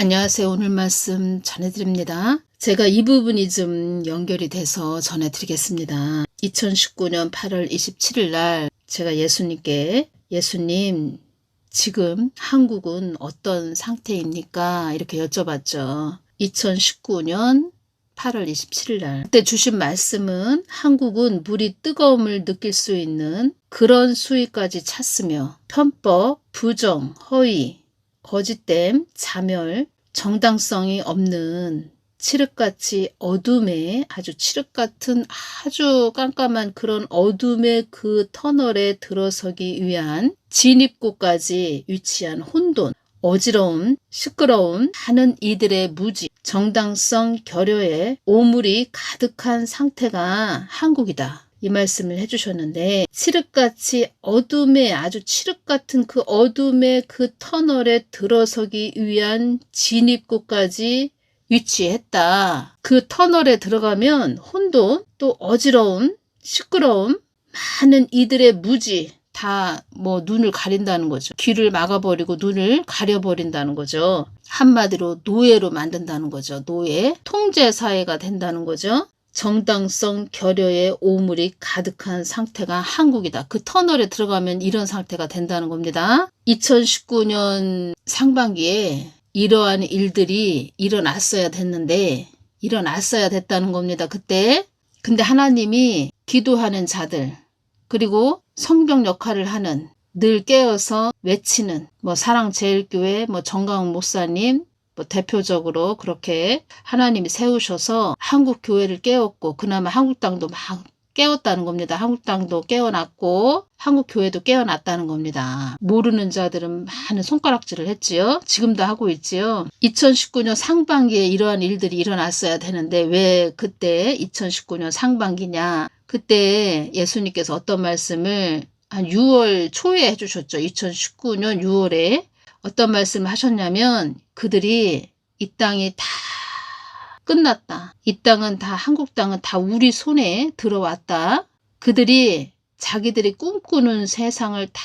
안녕하세요. 오늘 말씀 전해드립니다. 제가 이 부분이 좀 연결이 돼서 전해드리겠습니다. 2019년 8월 27일 날 제가 예수님께 예수님 지금 한국은 어떤 상태입니까? 이렇게 여쭤봤죠. 2019년 8월 27일 날 그때 주신 말씀은 한국은 물이 뜨거움을 느낄 수 있는 그런 수위까지 찼으며 편법, 부정, 허위, 거짓됨, 자멸, 정당성이 없는 칠흑같이 어둠에 아주 칠흑 같은 아주 깜깜한 그런 어둠의 그 터널에 들어서기 위한 진입구까지 위치한 혼돈, 어지러움, 시끄러움, 하는 이들의 무지, 정당성 결여에 오물이 가득한 상태가 한국이다. 이 말씀을 해주셨는데 칠흑같이 어둠에 아주 칠흑 같은 그 어둠의 그 터널에 들어서기 위한 진입구까지 위치했다. 그 터널에 들어가면 혼돈, 또 어지러움, 시끄러움, 많은 이들의 무지, 다 뭐 눈을 가린다는 거죠. 귀를 막아버리고 눈을 가려버린다는 거죠. 한마디로 노예로 만든다는 거죠. 노예, 통제 사회가 된다는 거죠. 정당성 결여의 오물이 가득한 상태가 한국이다. 그 터널에 들어가면 이런 상태가 된다는 겁니다. 2019년 상반기에 이러한 일들이 일어났어야 됐는데 일어났어야 됐다는 겁니다. 그때 근데 하나님이 기도하는 자들 그리고 성경 역할을 하는 늘 깨어서 외치는 뭐 사랑제일교회 뭐 정강 목사님 뭐 대표적으로 그렇게 하나님이 세우셔서 한국 교회를 깨웠고 그나마 한국 땅도 막 깨웠다는 겁니다. 한국 땅도 깨어났고 한국 교회도 깨어났다는 겁니다. 모르는 자들은 많은 손가락질을 했지요. 지금도 하고 있지요. 2019년 상반기에 이러한 일들이 일어났어야 되는데 왜 그때 2019년 상반기냐? 그때 예수님께서 어떤 말씀을 한 6월 초에 해주셨죠. 2019년 6월에 어떤 말씀을 하셨냐면 그들이 이 땅이 다 끝났다. 이 땅은 다 한국 땅은 다 우리 손에 들어왔다. 그들이 자기들이 꿈꾸는 세상을 다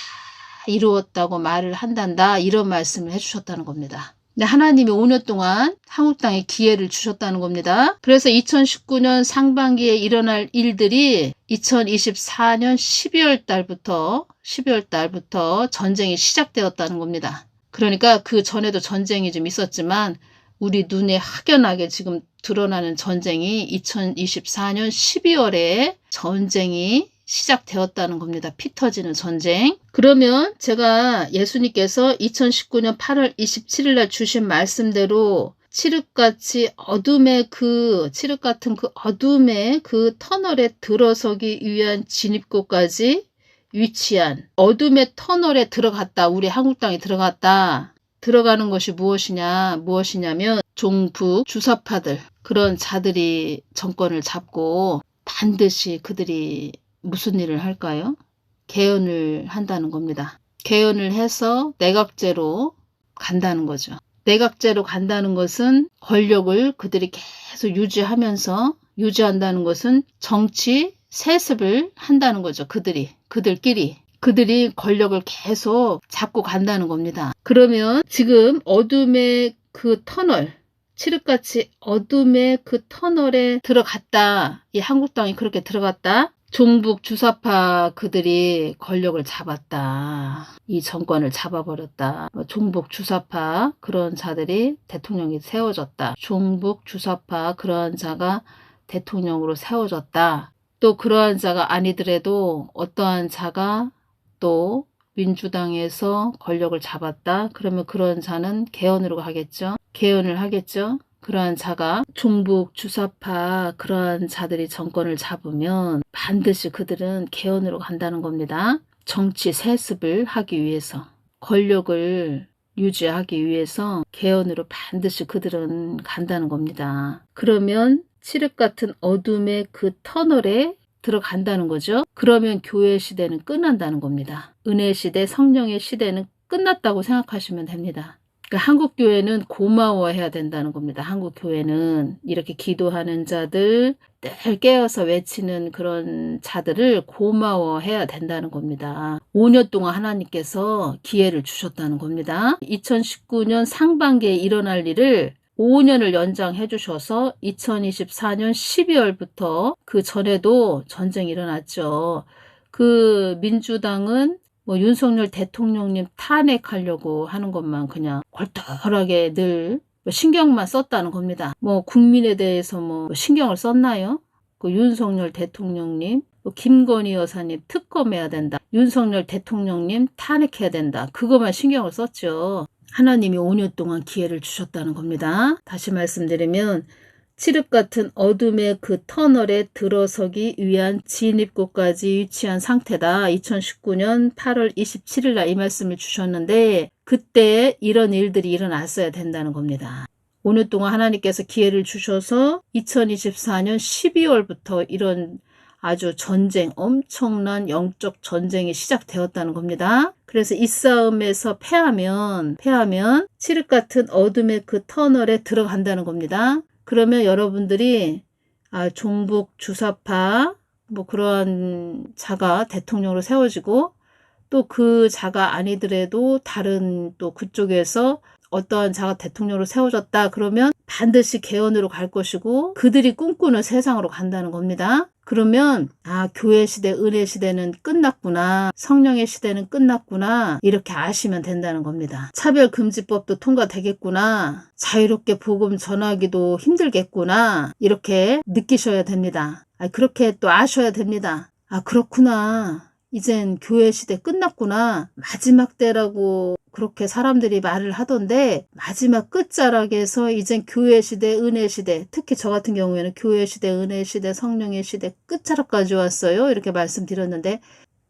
이루었다고 말을 한단다. 이런 말씀을 해주셨다는 겁니다. 근데 하나님이 5년 동안 한국 땅에 기회를 주셨다는 겁니다. 그래서 2019년 상반기에 일어날 일들이 2024년 12월 달부터 12월 달부터 전쟁이 시작되었다는 겁니다. 그러니까 그 전에도 전쟁이 좀 있었지만 우리 눈에 확연하게 지금 드러나는 전쟁이 2024년 12월에 전쟁이 시작되었다는 겁니다. 피 터지는 전쟁. 그러면 제가 예수님께서 2019년 8월 27일 날 주신 말씀대로 칠흑같이 어둠의 그 칠흑 같은 그 어둠의 그 터널에 들어서기 위한 진입구까지 위치한 어둠의 터널에 들어갔다. 우리 한국 땅에 들어갔다. 들어가는 것이 무엇이냐? 무엇이냐면 종북 주사파들 그런 자들이 정권을 잡고 반드시 그들이 무슨 일을 할까요? 개헌을 한다는 겁니다. 개헌을 해서 내각제로 간다는 거죠. 내각제로 간다는 것은 권력을 그들이 계속 유지하면서 유지한다는 것은 정치 세습을 한다는 거죠. 그들이 그들끼리 그들이 권력을 계속 잡고 간다는 겁니다. 그러면 지금 어둠의 그 터널 칠흑같이 어둠의 그 터널에 들어갔다. 이 한국 땅이 그렇게 들어갔다. 종북 주사파 그들이 권력을 잡았다. 이 정권을 잡아버렸다. 뭐 종북 주사파 그런 자들이 대통령이 세워졌다. 종북 주사파 그런 자가 대통령으로 세워졌다. 또 그러한 자가 아니더라도 어떠한 자가 또 민주당에서 권력을 잡았다. 그러면 그런 자는 개헌으로 가겠죠. 개헌을 하겠죠. 그러한 자가 종북 주사파 그러한 자들이 정권을 잡으면 반드시 그들은 개헌으로 간다는 겁니다. 정치 세습을 하기 위해서 권력을 유지하기 위해서 개헌으로 반드시 그들은 간다는 겁니다. 그러면 칠흑 같은 어둠의 그 터널에 들어간다는 거죠. 그러면 교회 시대는 끝난다는 겁니다. 은혜 시대, 성령의 시대는 끝났다고 생각하시면 됩니다. 그 한국 교회는 고마워해야 된다는 겁니다. 한국 교회는 이렇게 기도하는 자들, 늘 깨어서 외치는 그런 자들을 고마워해야 된다는 겁니다. 5년 동안 하나님께서 기회를 주셨다는 겁니다. 2019년 상반기에 일어날 일을 5년을 연장해 주셔서 2024년 12월부터 그 전에도 전쟁이 일어났죠. 그 민주당은 뭐 윤석열 대통령님 탄핵하려고 하는 것만 그냥 골똘하게 늘 신경만 썼다는 겁니다. 뭐 국민에 대해서 뭐 신경을 썼나요? 그 윤석열 대통령님, 뭐 김건희 여사님 특검해야 된다. 윤석열 대통령님 탄핵해야 된다. 그것만 신경을 썼죠. 하나님이 5년 동안 기회를 주셨다는 겁니다. 다시 말씀드리면 칠흑 같은 어둠의 그 터널에 들어서기 위한 진입구까지 위치한 상태다. 2019년 8월 27일 날 이 말씀을 주셨는데 그때 이런 일들이 일어났어야 된다는 겁니다. 5년 동안 하나님께서 기회를 주셔서 2024년 12월부터 이런 아주 전쟁, 엄청난 영적 전쟁이 시작되었다는 겁니다. 그래서 이 싸움에서 패하면, 패하면 칠흑 같은 어둠의 그 터널에 들어간다는 겁니다. 그러면 여러분들이 아, 종북 주사파 뭐 그러한 자가 대통령으로 세워지고 또 그 자가 아니더라도 다른 또 그쪽에서 어떠한 자가 대통령으로 세워졌다 그러면 반드시 개헌으로 갈 것이고 그들이 꿈꾸는 세상으로 간다는 겁니다. 그러면 아 교회 시대 은혜 시대는 끝났구나 성령의 시대는 끝났구나 이렇게 아시면 된다는 겁니다. 차별 금지법도 통과되겠구나 자유롭게 복음 전하기도 힘들겠구나 이렇게 느끼셔야 됩니다. 아 그렇게 또 아셔야 됩니다. 아 그렇구나 이젠 교회 시대 끝났구나 마지막 때라고 그렇게 사람들이 말을 하던데 마지막 끝자락에서 이젠 교회 시대, 은혜 시대, 특히 저 같은 경우에는 교회 시대, 은혜 시대, 성령의 시대 끝자락까지 왔어요. 이렇게 말씀드렸는데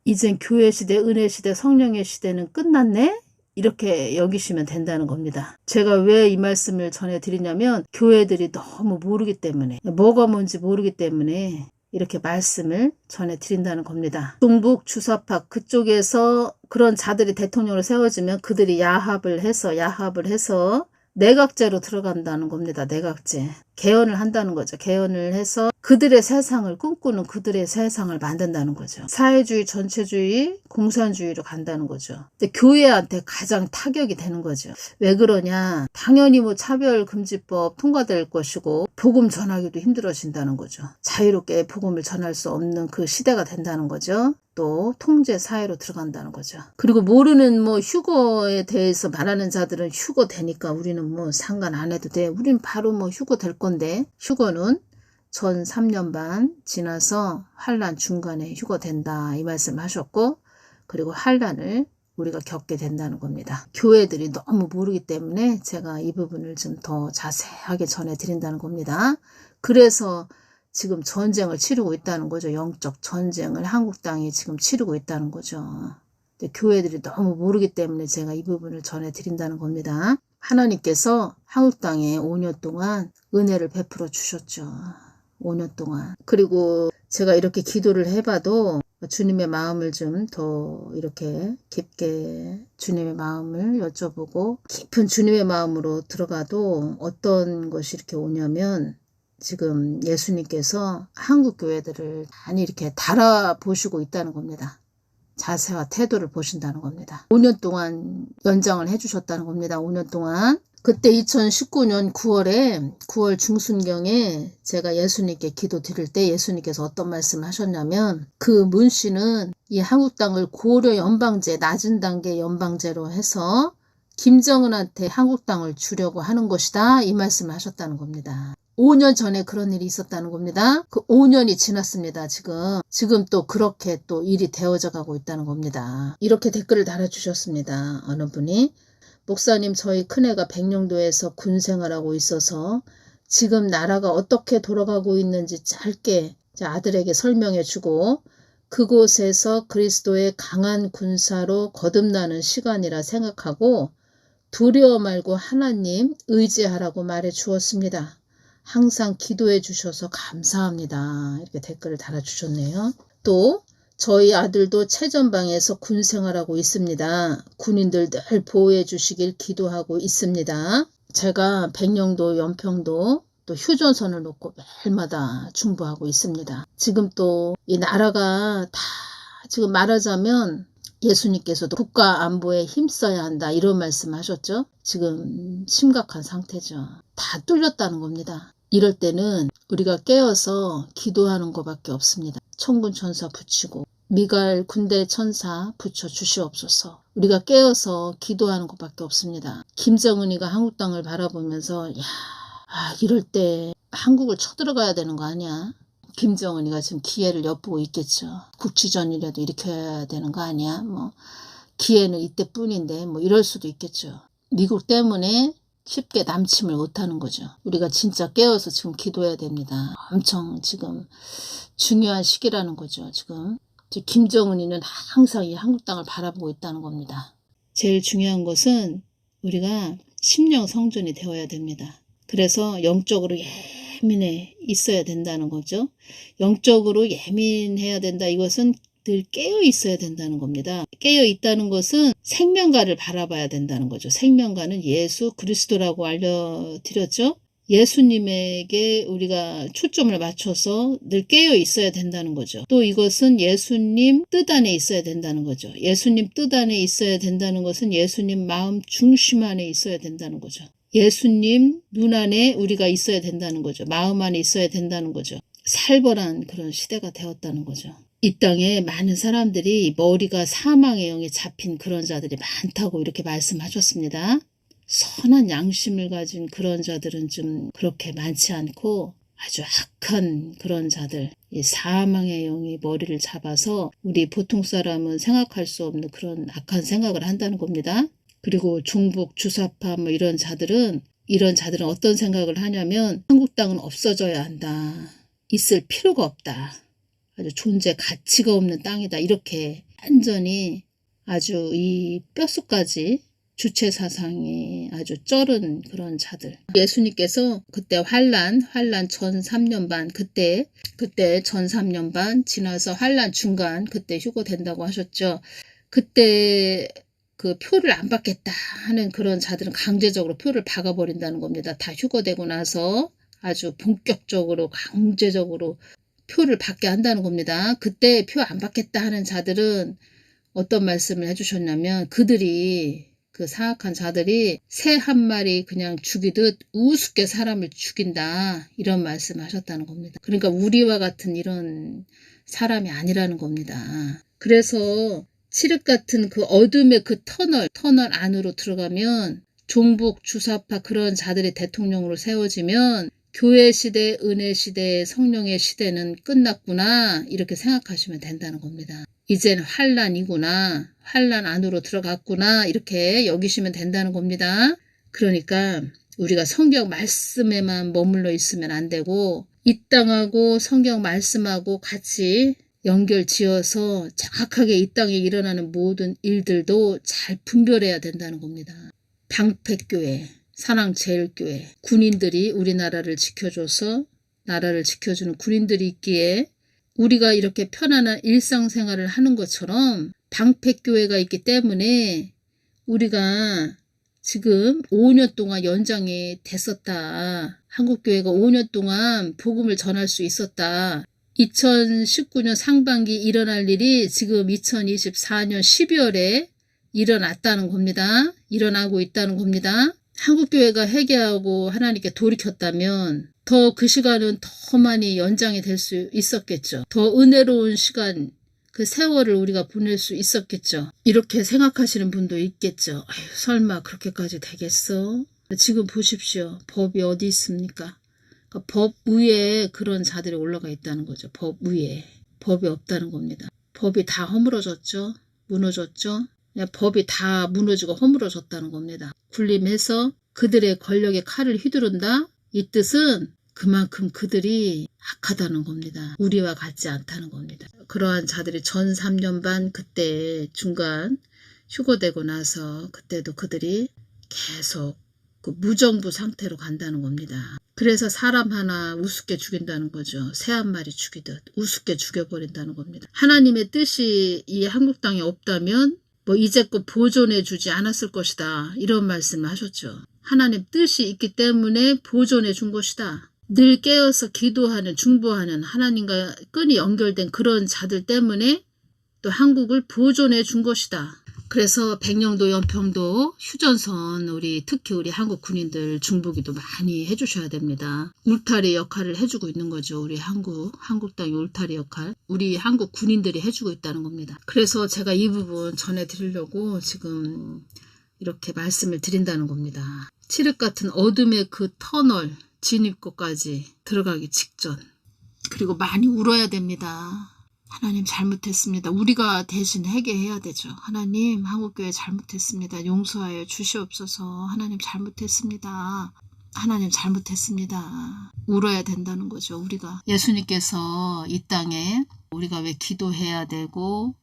이젠 교회 시대, 은혜 시대, 성령의 시대는 끝났네? 이렇게 여기시면 된다는 겁니다. 제가 왜 이 말씀을 전해드리냐면 교회들이 너무 모르기 때문에 뭐가 뭔지 모르기 때문에 이렇게 말씀을 전해 드린다는 겁니다. 동북 주사파 그쪽에서 그런 자들이 대통령으로 세워지면 그들이 야합을 해서 야합을 해서 내각제로 들어간다는 겁니다. 내각제. 개헌을 한다는 거죠. 개헌을 해서 그들의 세상을 꿈꾸는 그들의 세상을 만든다는 거죠. 사회주의, 전체주의, 공산주의로 간다는 거죠. 근데 교회한테 가장 타격이 되는 거죠. 왜 그러냐? 당연히 뭐 차별금지법 통과될 것이고 복음 전하기도 힘들어진다는 거죠. 자유롭게 복음을 전할 수 없는 그 시대가 된다는 거죠. 또 통제 사회로 들어간다는 거죠. 그리고 모르는 뭐 휴거에 대해서 말하는 자들은 휴거 되니까 우리는 뭐 상관 안 해도 돼. 우린 바로 뭐 휴거 될 건데 휴거는 전 3년 반 지나서 환란 중간에 휴거된다 이 말씀 하셨고 그리고 환란을 우리가 겪게 된다는 겁니다. 교회들이 너무 모르기 때문에 제가 이 부분을 좀 더 자세하게 전해드린다는 겁니다. 그래서 지금 전쟁을 치르고 있다는 거죠. 영적 전쟁을 한국 땅이 지금 치르고 있다는 거죠. 교회들이 너무 모르기 때문에 제가 이 부분을 전해드린다는 겁니다. 하나님께서 한국 땅에 5년 동안 은혜를 베풀어 주셨죠. 5년 동안. 그리고 제가 이렇게 기도를 해봐도 주님의 마음을 좀 더 이렇게 깊게 주님의 마음을 여쭤보고 깊은 주님의 마음으로 들어가도 어떤 것이 이렇게 오냐면 지금 예수님께서 한국 교회들을 많이 이렇게 달아보시고 있다는 겁니다. 자세와 태도를 보신다는 겁니다. 5년 동안 연장을 해주셨다는 겁니다. 5년 동안. 그때 2019년 9월에 9월 중순경에 제가 예수님께 기도 드릴 때 예수님께서 어떤 말씀을 하셨냐면 그 문 씨는 이 한국 땅을 고려 연방제 낮은 단계 연방제로 해서 김정은한테 한국 땅을 주려고 하는 것이다 이 말씀을 하셨다는 겁니다. 5년 전에 그런 일이 있었다는 겁니다. 그 5년이 지났습니다. 지금 지금 또 그렇게 또 일이 되어져 가고 있다는 겁니다. 이렇게 댓글을 달아주셨습니다. 어느 분이 목사님 저희 큰애가 백령도에서 군 생활하고 있어서 지금 나라가 어떻게 돌아가고 있는지 짧게 아들에게 설명해 주고 그곳에서 그리스도의 강한 군사로 거듭나는 시간이라 생각하고 두려워 말고 하나님 의지하라고 말해 주었습니다. 항상 기도해 주셔서 감사합니다. 이렇게 댓글을 달아주셨네요. 또 저희 아들도 최전방에서 군 생활하고 있습니다. 군인들 늘 보호해 주시길 기도하고 있습니다. 제가 백령도, 연평도, 또 휴전선을 놓고 매일마다 중보하고 있습니다. 지금 또 이 나라가 다 지금 말하자면 예수님께서도 국가 안보에 힘써야 한다 이런 말씀 하셨죠. 지금 심각한 상태죠. 다 뚫렸다는 겁니다. 이럴 때는 우리가 깨어서 기도하는 것밖에 없습니다. 천군 천사 붙이고 미갈 군대 천사 붙여 주시옵소서. 우리가 깨어서 기도하는 것밖에 없습니다. 김정은이가 한국 땅을 바라보면서 야, 아, 이럴 때 한국을 쳐들어가야 되는 거 아니야? 김정은이가 지금 기회를 엿보고 있겠죠. 국지전이라도 일으켜야 되는 거 아니야? 뭐 기회는 이때뿐인데 뭐 이럴 수도 있겠죠. 미국 때문에 쉽게 남침을 못하는 거죠. 우리가 진짜 깨어서 지금 기도해야 됩니다. 엄청 지금 중요한 시기라는 거죠. 지금 김정은이는 항상 이 한국 땅을 바라보고 있다는 겁니다. 제일 중요한 것은 우리가 심령 성전이 되어야 됩니다. 그래서 영적으로 예민해 있어야 된다는 거죠. 영적으로 예민해야 된다. 이것은 늘 깨어 있어야 된다는 겁니다. 깨어 있다는 것은 생명가를 바라봐야 된다는 거죠. 생명가는 예수 그리스도라고 알려드렸죠. 예수님에게 우리가 초점을 맞춰서 늘 깨어 있어야 된다는 거죠. 또 이것은 예수님 뜻 안에 있어야 된다는 거죠. 예수님 뜻 안에 있어야 된다는 것은 예수님 마음 중심 안에 있어야 된다는 거죠. 예수님 눈 안에 우리가 있어야 된다는 거죠. 마음 안에 있어야 된다는 거죠. 살벌한 그런 시대가 되었다는 거죠. 이 땅에 많은 사람들이 머리가 사망의 영에 잡힌 그런 자들이 많다고 이렇게 말씀하셨습니다. 선한 양심을 가진 그런 자들은 좀 그렇게 많지 않고 아주 악한 그런 자들, 이 사망의 영이 머리를 잡아서 우리 보통 사람은 생각할 수 없는 그런 악한 생각을 한다는 겁니다. 그리고 중북, 주사파 뭐 이런 자들은 이런 자들은 어떤 생각을 하냐면 한국 땅은 없어져야 한다. 있을 필요가 없다. 아주 존재 가치가 없는 땅이다. 이렇게 완전히 아주 이 뼛속까지 주체 사상이 아주 쩔은 그런 자들. 예수님께서 그때 환란, 환란 전 3년 반 그때 그때 전 3년 반 지나서 환란 중간 그때 휴고된다고 하셨죠. 그때 그 표를 안 받겠다 하는 그런 자들은 강제적으로 표를 박아버린다는 겁니다. 다 휴거되고 나서 아주 본격적으로 강제적으로 표를 받게 한다는 겁니다. 그때 표 안 받겠다 하는 자들은 어떤 말씀을 해주셨냐면 그들이 그 사악한 자들이 새 한 마리 그냥 죽이듯 우습게 사람을 죽인다 이런 말씀하셨다는 겁니다. 그러니까 우리와 같은 이런 사람이 아니라는 겁니다. 그래서 칠흑 같은 그 어둠의 그 터널, 터널 안으로 들어가면 종북, 주사파 그런 자들이 대통령으로 세워지면 교회 시대, 은혜 시대, 성령의 시대는 끝났구나 이렇게 생각하시면 된다는 겁니다. 이젠 환란이구나, 환란 안으로 들어갔구나 이렇게 여기시면 된다는 겁니다. 그러니까 우리가 성경 말씀에만 머물러 있으면 안 되고 이 땅하고 성경 말씀하고 같이 연결 지어서 정확하게 이 땅에 일어나는 모든 일들도 잘 분별해야 된다는 겁니다. 방패교회, 사랑제일교회, 군인들이 우리나라를 지켜줘서 나라를 지켜주는 군인들이 있기에 우리가 이렇게 편안한 일상생활을 하는 것처럼 방패교회가 있기 때문에 우리가 지금 5년 동안 연장이 됐었다. 한국교회가 5년 동안 복음을 전할 수 있었다. 2019년 상반기 일어날 일이 지금 2024년 12월에 일어났다는 겁니다. 일어나고 있다는 겁니다. 한국교회가 회개하고 하나님께 돌이켰다면 더 그 시간은 더 많이 연장이 될 수 있었겠죠. 더 은혜로운 시간, 그 세월을 우리가 보낼 수 있었겠죠. 이렇게 생각하시는 분도 있겠죠. 아유, 설마 그렇게까지 되겠어? 지금 보십시오. 법이 어디 있습니까? 그러니까 법 위에 그런 자들이 올라가 있다는 거죠. 법 위에. 법이 없다는 겁니다. 법이 다 허물어졌죠. 무너졌죠. 법이 다 무너지고 허물어졌다는 겁니다. 군림해서 그들의 권력의 칼을 휘두른다? 이 뜻은 그만큼 그들이 악하다는 겁니다. 우리와 같지 않다는 겁니다. 그러한 자들이 전 3년 반 그때 중간 휴거되고 나서 그때도 그들이 계속 그 무정부 상태로 간다는 겁니다. 그래서 사람 하나 우습게 죽인다는 거죠. 새 한 마리 죽이듯 우습게 죽여버린다는 겁니다. 하나님의 뜻이 이 한국 땅에 없다면 뭐 이제껏 보존해 주지 않았을 것이다. 이런 말씀을 하셨죠. 하나님 뜻이 있기 때문에 보존해 준 것이다. 늘 깨어서 기도하는 중보하는 하나님과 끈이 연결된 그런 자들 때문에 또 한국을 보존해 준 것이다. 그래서 백령도 연평도 휴전선 우리 특히 우리 한국 군인들 중보기도 많이 해주셔야 됩니다. 울타리 역할을 해주고 있는 거죠. 우리 한국 한국 땅의 울타리 역할 우리 한국 군인들이 해주고 있다는 겁니다. 그래서 제가 이 부분 전해드리려고 지금 이렇게 말씀을 드린다는 겁니다. 칠흑 같은 어둠의 그 터널 진입구까지 들어가기 직전 그리고 많이 울어야 됩니다. 하나님 잘못했습니다. 우리가 대신 회개해야 되죠. 하나님 한국교회 잘못했습니다. 용서하여 주시옵소서. 하나님 잘못했습니다. 하나님 잘못했습니다. 울어야 된다는 거죠. 우리가 예수님께서 이 땅에 우리가 왜 기도해야 되고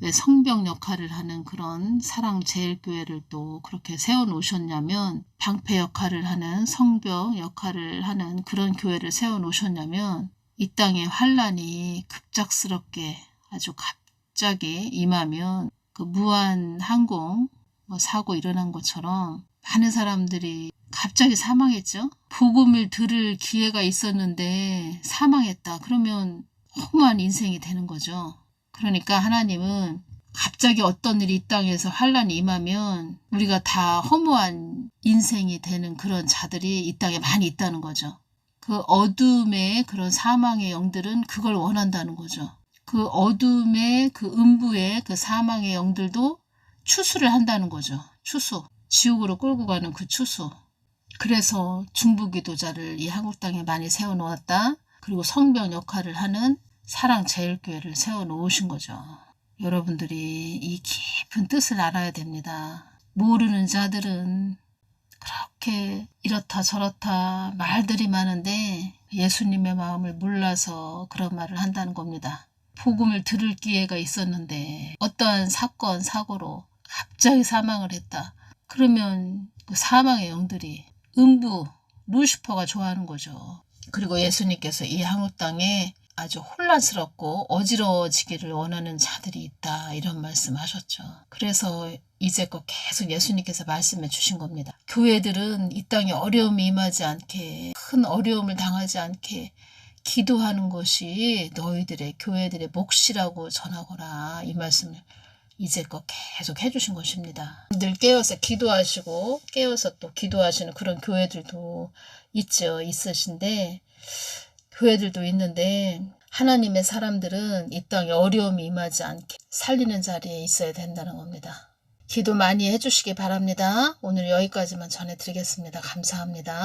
왜 성병 역할을 하는 그런 사랑 제일교회를 또 그렇게 세워 놓으셨냐면 방패 역할을 하는 성병 역할을 하는 그런 교회를 세워 놓으셨냐면 이 땅에 환란이 급작스럽게 아주 갑자기 임하면 그 무한 항공 뭐 사고 일어난 것처럼 많은 사람들이 갑자기 사망했죠. 복음을 들을 기회가 있었는데 사망했다. 그러면 허무한 인생이 되는 거죠. 그러니까 하나님은 갑자기 어떤 일이 이 땅에서 환란이 임하면 우리가 다 허무한 인생이 되는 그런 자들이 이 땅에 많이 있다는 거죠. 그 어둠의 그런 사망의 영들은 그걸 원한다는 거죠. 그 어둠의 그 음부의 그 사망의 영들도 추수를 한다는 거죠. 추수. 지옥으로 끌고 가는 그 추수. 그래서 중부기도자를 이 한국 땅에 많이 세워놓았다. 그리고 성병 역할을 하는 사랑 제일교회를 세워놓으신 거죠. 여러분들이 이 깊은 뜻을 알아야 됩니다. 모르는 자들은 그렇게 이렇다 저렇다 말들이 많은데 예수님의 마음을 몰라서 그런 말을 한다는 겁니다. 복음을 들을 기회가 있었는데 어떠한 사건, 사고로 갑자기 사망을 했다. 그러면 그 사망의 영들이 음부, 루시퍼가 좋아하는 거죠. 그리고 예수님께서 이 한국 땅에 아주 혼란스럽고 어지러워지기를 원하는 자들이 있다. 이런 말씀 하셨죠. 그래서 이제껏 계속 예수님께서 말씀해 주신 겁니다. 교회들은 이 땅에 어려움이 임하지 않게, 큰 어려움을 당하지 않게 기도하는 것이 너희들의 교회들의 몫이라고 전하거라. 이 말씀을 이제껏 계속 해주신 것입니다. 늘 깨어서 기도하시고 깨어서 또 기도하시는 그런 교회들도 있죠. 있으신데 교회들도 있는데 하나님의 사람들은 이 땅에 어려움이 임하지 않게 살리는 자리에 있어야 된다는 겁니다. 기도 많이 해주시기 바랍니다. 오늘 여기까지만 전해드리겠습니다. 감사합니다.